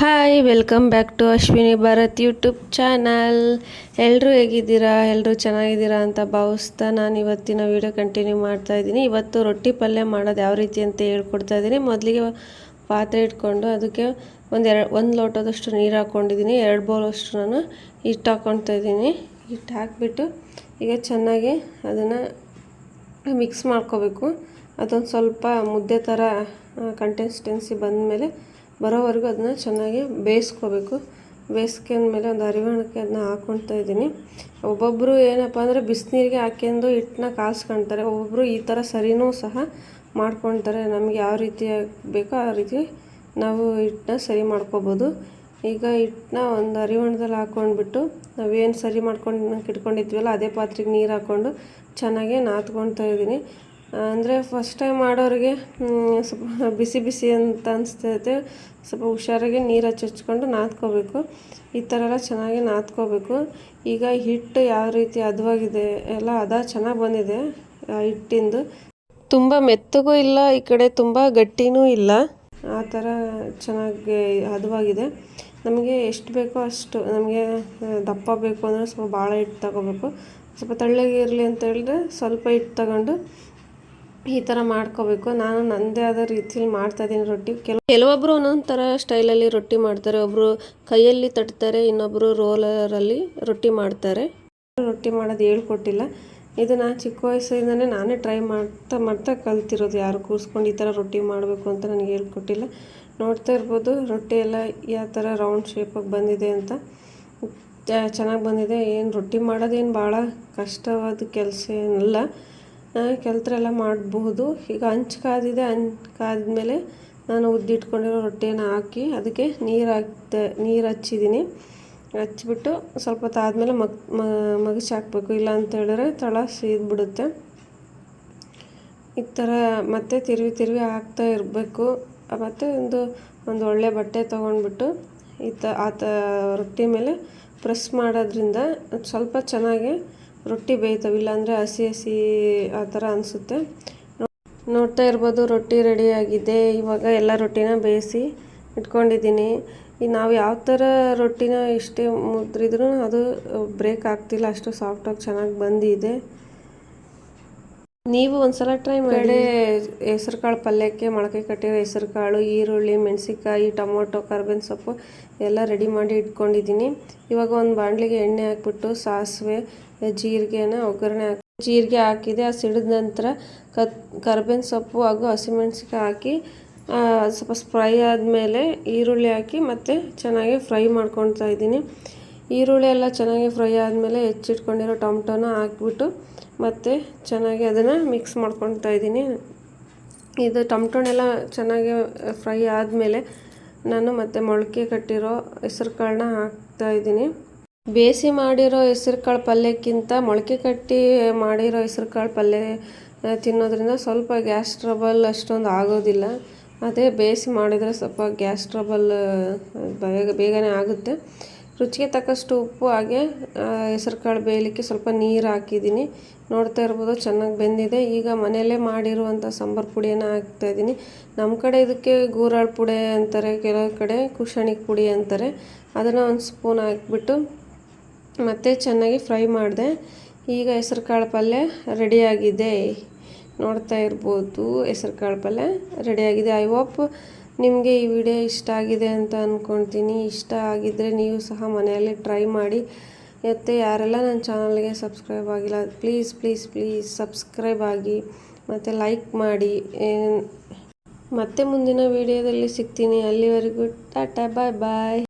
Hi welcome back to Ashwini Bharat YouTube channel ಎಲ್ಲರೂ ಹೇಗಿದ್ದೀರಾ? ಎಲ್ಲರೂ ಚೆನ್ನಾಗಿದ್ದೀರಾ ಅಂತ ಭಾವಿಸ್ತಾ ನಾನು ಇವತ್ತಿನ ವೀಡಿಯೋ ಕಂಟಿನ್ಯೂ ಮಾಡ್ತಾ ಇದ್ದೀನಿ. ಇವತ್ತು ರೊಟ್ಟಿ ಪಲ್ಯ ಮಾಡೋದು ಯಾವ ರೀತಿ ಅಂತ ಹೇಳ್ಕೊಡ್ತಾ ಇದ್ದೀನಿ. ಮೊದಲಿಗೆ ಪಾತ್ರೆ ಇಟ್ಕೊಂಡು ಅದಕ್ಕೆ ಒಂದು ಎರಡು, ಒಂದು ಲೋಟದಷ್ಟು ನೀರು ಹಾಕ್ಕೊಂಡಿದ್ದೀನಿ. ಎರಡು ಬೌಲಷ್ಟು ನಾನು ಹಿಟ್ಟು ಹಾಕ್ಕೊಳ್ತಾ ಇದ್ದೀನಿ. ಹಿಟ್ಟು ಹಾಕಿಬಿಟ್ಟು ಈಗ ಚೆನ್ನಾಗಿ ಅದನ್ನು ಮಿಕ್ಸ್ ಮಾಡ್ಕೋಬೇಕು. ಅದೊಂದು ಸ್ವಲ್ಪ ಮುದ್ದೆ ಥರ ಕನ್ಸಿಸ್ಟೆನ್ಸಿ ಬಂದಮೇಲೆ ಬರೋವರೆಗೂ ಅದನ್ನ ಚೆನ್ನಾಗಿ ಬೇಯಿಸ್ಕೋಬೇಕು. ಬೇಯಿಸ್ಕೊಂಡ್ಮೇಲೆ ಒಂದು ಅರಿವಾಣಕ್ಕೆ ಅದನ್ನ ಹಾಕ್ಕೊಳ್ತಾ ಇದ್ದೀನಿ. ಒಬ್ಬೊಬ್ಬರು ಏನಪ್ಪ ಅಂದರೆ ಬಿಸಿನೀರಿಗೆ ಹಾಕ್ಕೊಂಡು ಹಿಟ್ಟನ್ನ ಕಾಯಿಸ್ಕೊಳ್ತಾರೆ ಒಬ್ಬೊಬ್ಬರು ಈ ಥರ ಸರಿನೂ ಸಹ ಮಾಡ್ಕೊಳ್ತಾರೆ ನಮಗೆ ಯಾವ ರೀತಿ ಬೇಕೋ ಆ ರೀತಿ ನಾವು ಹಿಟ್ಟನ್ನ ಸರಿ ಮಾಡ್ಕೋಬೋದು. ಈಗ ಹಿಟ್ಟನ್ನ ಒಂದು ಅರಿವಣದಲ್ಲಿ ಹಾಕ್ಕೊಂಡ್ಬಿಟ್ಟು ನಾವೇನು ಸರಿ ಮಾಡ್ಕೊಂಡು ಇಟ್ಕೊಂಡಿದ್ವಲ್ಲ, ಅದೇ ಪಾತ್ರೆಗೆ ನೀರು ಹಾಕ್ಕೊಂಡು ಚೆನ್ನಾಗಿ ನಾದ್ಕೊಳ್ತಾ ಇದ್ದೀನಿ. ಅಂದರೆ ಫಸ್ಟ್ ಟೈಮ್ ಮಾಡೋರಿಗೆ ಸ್ವಲ್ಪ ಬಿಸಿ ಬಿಸಿ ಅಂತ ಅನಿಸ್ತೈತೆ. ಸ್ವಲ್ಪ ಹುಷಾರಾಗಿ ನೀರು ಹಚ್ಚಿಕೊಂಡು ನಾದ್ಕೋಬೇಕು. ಈ ಥರ ಎಲ್ಲ ಚೆನ್ನಾಗಿ ನಾದ್ಕೋಬೇಕು. ಈಗ ಹಿಟ್ಟು ಯಾವ ರೀತಿ ಹದವಾಗಿದೆ ಎಲ್ಲ ಹದ ಚೆನ್ನಾಗಿ ಬಂದಿದೆ ಹಿಟ್ಟಿಂದು. ತುಂಬ ಮೆತ್ತಗೂ ಇಲ್ಲ, ಈ ಕಡೆ ತುಂಬ ಗಟ್ಟಿನೂ ಇಲ್ಲ. ಆ ಥರ ಚೆನ್ನಾಗಿ ಹದವಾಗಿದೆ. ನಮಗೆ ಎಷ್ಟು ಬೇಕೋ ಅಷ್ಟು, ನಮಗೆ ದಪ್ಪ ಬೇಕು ಅಂದರೆ ಸ್ವಲ್ಪ ಭಾಳ ಹಿಟ್ಟು ತಗೋಬೇಕು. ಸ್ವಲ್ಪ ತೆಳ್ಳಗೆ ಇರಲಿ ಅಂತ ಹೇಳಿದ್ರೆ ಸ್ವಲ್ಪ ಹಿಟ್ಟು ತಗೊಂಡು ಈ ಥರ ಮಾಡ್ಕೋಬೇಕು. ನಾನು ನನ್ನದೇ ಆದ ರೀತಿಯಲ್ಲಿ ಮಾಡ್ತಾಯಿದ್ದೀನಿ ರೊಟ್ಟಿ. ಕೆಲವು ಕೆಲವೊಬ್ಬರು ಒಂದೊಂದು ಥರ ಸ್ಟೈಲಲ್ಲಿ ರೊಟ್ಟಿ ಮಾಡ್ತಾರೆ. ಒಬ್ಬರು ಕೈಯಲ್ಲಿ ತಟ್ತಾರೆ ಇನ್ನೊಬ್ಬರು ರೋಲರಲ್ಲಿ ರೊಟ್ಟಿ ಮಾಡ್ತಾರೆ. ರೊಟ್ಟಿ ಮಾಡೋದು ಹೇಳ್ಕೊಟ್ಟಿಲ್ಲ. ಇದು ನಾನು ಚಿಕ್ಕ ವಯಸ್ಸಿಂದನೇ ನಾನೇ ಟ್ರೈ ಮಾಡ್ತಾ ಮಾಡ್ತಾ ಕಲ್ತಿರೋದು. ಯಾರು ಕೂರಿಸ್ಕೊಂಡು ಈ ಥರ ರೊಟ್ಟಿ ಮಾಡಬೇಕು ಅಂತ ನನಗೆ ಹೇಳ್ಕೊಟ್ಟಿಲ್ಲ. ನೋಡ್ತಾ ಇರ್ಬೋದು, ರೊಟ್ಟಿ ಎಲ್ಲ ಯಾವ ಥರ ರೌಂಡ್ ಶೇಪಾಗಿ ಬಂದಿದೆ ಅಂತ. ಚೆನ್ನಾಗಿ ಬಂದಿದೆ. ಏನು ರೊಟ್ಟಿ ಮಾಡೋದೇನು ಭಾಳ ಕಷ್ಟವಾದ ಕೆಲಸ ಏನಲ್ಲ. ಕೆಲತ್ರೆಲ್ಲ ಮಾಡಬಹುದು. ಈಗ ಹಂಚು ಕಾದಿದೆ ಹಂಚು ಕಾದ್ಮೇಲೆ ನಾನು ಉದ್ದಿಟ್ಕೊಂಡಿರೋ ರೊಟ್ಟಿಯನ್ನು ಹಾಕಿ ಅದಕ್ಕೆ ನೀರು ಹಾಕ್ತಾ ನೀರು ಹಚ್ಚಿದ್ದೀನಿ ಹಚ್ಚಿಬಿಟ್ಟು ಸ್ವಲ್ಪ ಹೊತ್ತು ಆದಮೇಲೆ ಮಗ್ ಮಗಚಿ ಹಾಕಬೇಕು. ಇಲ್ಲ ಅಂತ ಹೇಳಿದ್ರೆ ತಳ ಸೀದ್ಬಿಡುತ್ತೆ. ಈ ಥರ ಮತ್ತೆ ತಿರುವಿ ತಿರುವಿ ಹಾಕ್ತಾ ಇರಬೇಕು. ಮತ್ತು ಒಂದು ಒಂದು ಒಳ್ಳೆ ಬಟ್ಟೆ ತೊಗೊಂಡ್ಬಿಟ್ಟು ಈ ತ, ಆ ರೊಟ್ಟಿ ಮೇಲೆ ಪ್ರೆಸ್ ಮಾಡೋದ್ರಿಂದ ಸ್ವಲ್ಪ ಚೆನ್ನಾಗಿ ರೊಟ್ಟಿ ಬೇಯ್ತವೆ, ಇಲ್ಲಾಂದರೆ ಹಸಿ ಹಸಿ ಆ ಥರ ಅನಿಸುತ್ತೆ. ನೋಡ್ತಾ ಇರ್ಬೋದು, ರೊಟ್ಟಿ ರೆಡಿಯಾಗಿದೆ ಇವಾಗ ಎಲ್ಲ ರೊಟ್ಟಿನ ಬೇಯಿಸಿ ಇಟ್ಕೊಂಡಿದ್ದೀನಿ. ನಾವು ಯಾವ ಥರ ರೊಟ್ಟಿನ ಇಷ್ಟೇ ಮುದ್ರಿದ್ರೂ ಅದು ಬ್ರೇಕ್ ಆಗ್ತಿಲ್ಲ. ಅಷ್ಟು ಸಾಫ್ಟಾಗಿ ಚೆನ್ನಾಗಿ ಬಂದಿದೆ. ನೀವು ಒಂದ್ಸಲ ಟ್ರೈ ಮಾಡಿ. ಹೆಸರು ಕಾಳು ಪಲ್ಯಕ್ಕೆ, ಮೊಳಕೆ ಕಟ್ಟಿರೋ ಹೆಸರು ಕಾಳು ಈರುಳ್ಳಿ ಮೆಣಸಿಕಾಯಿ ಟೊಮೊಟೊ, ಕರ್ಬೇವಿನ ಸೊಪ್ಪು ಎಲ್ಲ ರೆಡಿ ಮಾಡಿ ಇಟ್ಕೊಂಡಿದ್ದೀನಿ. ಇವಾಗ ಒಂದು ಬಾಣಲಿಗೆ ಎಣ್ಣೆ ಹಾಕ್ಬಿಟ್ಟು ಸಾಸಿವೆ, ಜೀರಿಗೆನ ಒಗ್ಗರಣೆ ಹಾಕಿ, ಜೀರಿಗೆ ಹಾಕಿದೆ. ಅದು ಸಿಡಿದ ನಂತರ ಕತ್, ಕರ್ಬೇವಿನ ಸೊಪ್ಪು ಹಾಗೂ ಹಸಿಮೆಣ್ಸಿಕಾಯಿ ಹಾಕಿ ಸ್ವಲ್ಪ ಫ್ರೈ ಆದಮೇಲೆ ಈರುಳ್ಳಿ ಹಾಕಿ ಮತ್ತು ಚೆನ್ನಾಗಿ ಫ್ರೈ ಮಾಡ್ಕೊಳ್ತಾ ಇದ್ದೀನಿ. ಈರುಳ್ಳಿ ಎಲ್ಲ ಚೆನ್ನಾಗಿ ಫ್ರೈ ಆದಮೇಲೆ ಹೆಚ್ಚಿಟ್ಕೊಂಡಿರೋ ಟೊಮ್ಟೊನ ಹಾಕ್ಬಿಟ್ಟು ಮತ್ತು ಚೆನ್ನಾಗಿ ಅದನ್ನು ಮಿಕ್ಸ್ ಮಾಡ್ಕೊಳ್ತಾ ಇದ್ದೀನಿ. ಇದು ಟೊಮ್ಟೊನೆಲ್ಲ ಚೆನ್ನಾಗಿ ಫ್ರೈ ಆದಮೇಲೆ ನಾನು ಮತ್ತೆ ಮೊಳಕೆ ಕಟ್ಟಿರೋ ಹೆಸ್ರು ಕಾಳನ್ನ ಹಾಕ್ತಾಯಿದ್ದೀನಿ ಬೇಯಿಸಿ ಮಾಡಿರೋ ಹೆಸ್ರು ಕಾಳು ಪಲ್ಯಕ್ಕಿಂತ ಮೊಳಕೆ ಕಟ್ಟಿ ಮಾಡಿರೋ ಹೆಸ್ರು ಕಾಳು ಪಲ್ಯ ತಿನ್ನೋದ್ರಿಂದ ಸ್ವಲ್ಪ ಗ್ಯಾಸ್ ಟ್ರಬಲ್ ಅಷ್ಟೊಂದು ಆಗೋದಿಲ್ಲ. ಅದೇ ಬೇಯಿಸಿ ಮಾಡಿದರೆ ಸ್ವಲ್ಪ ಗ್ಯಾಸ್ ಟ್ರಬಲ್ ಬೇಗ ಬೇಗನೆ ಆಗುತ್ತೆ. ರುಚಿಗೆ ತಕ್ಕಷ್ಟು ಉಪ್ಪು, ಹಾಗೆ ಹೆಸರುಕಾಳು ಬೇಯಲಿಕ್ಕೆ ಸ್ವಲ್ಪ ನೀರು ಹಾಕಿದ್ದೀನಿ. ನೋಡ್ತಾ ಇರ್ಬೋದು, ಚೆನ್ನಾಗಿ ಬೆಂದಿದೆ. ಈಗ ಮನೆಯಲ್ಲೇ ಮಾಡಿರುವಂಥ ಸಾಂಬಾರು ಪುಡಿಯನ್ನು ಹಾಕ್ತಾಯಿದ್ದೀನಿ ನಮ್ಮ ಕಡೆ ಇದಕ್ಕೆ ಗೂರಾಳ್ ಪುಡಿ ಅಂತಾರೆ, ಕೆಲವು ಕಡೆ ಕುಶಣಿಗೆ ಪುಡಿ ಅಂತಾರೆ. ಅದನ್ನು ಒಂದು ಸ್ಪೂನ್ ಹಾಕಿಬಿಟ್ಟು ಮತ್ತೆ ಚೆನ್ನಾಗಿ ಫ್ರೈ ಮಾಡಿದೆ. ಈಗ ಹೆಸ್ರು ಕಾಳು ಪಲ್ಯ ರೆಡಿಯಾಗಿದೆ ನೋಡ್ತಾ ಇರ್ಬೋದು ಹೆಸ್ರು ಕಾಳು ಪಲ್ಯ ರೆಡಿಯಾಗಿದೆ ಐ ಹೋಪ್ ನಿಮಗೆ ಈ ವಿಡಿಯೋ ಇಷ್ಟ ಆಗಿದೆ ಅಂತ ಅಂದ್ಕೊಳ್ತೀನಿ ಇಷ್ಟ ಆಗಿದ್ದರೆ ನೀವು ಸಹ ಮನೆಯಲ್ಲಿ ಟ್ರೈ ಮಾಡಿ. ಮತ್ತು ಯಾರೆಲ್ಲ ನನ್ನ ಚಾನಲ್ಗೆ ಸಬ್ಸ್ಕ್ರೈಬ್ ಆಗಿಲ್ಲ, ಪ್ಲೀಸ್ ಪ್ಲೀಸ್ ಪ್ಲೀಸ್ ಸಬ್ಸ್ಕ್ರೈಬ್ ಆಗಿ. ಮತ್ತು ಲೈಕ್ ಮಾಡಿ. ಮತ್ತೆ ಮುಂದಿನ ವಿಡಿಯೋದಲ್ಲಿ ಸಿಗ್ತೀನಿ. ಅಲ್ಲಿವರೆಗೂ ಟಾಟಾ, ಬಾಯ್ ಬಾಯ್.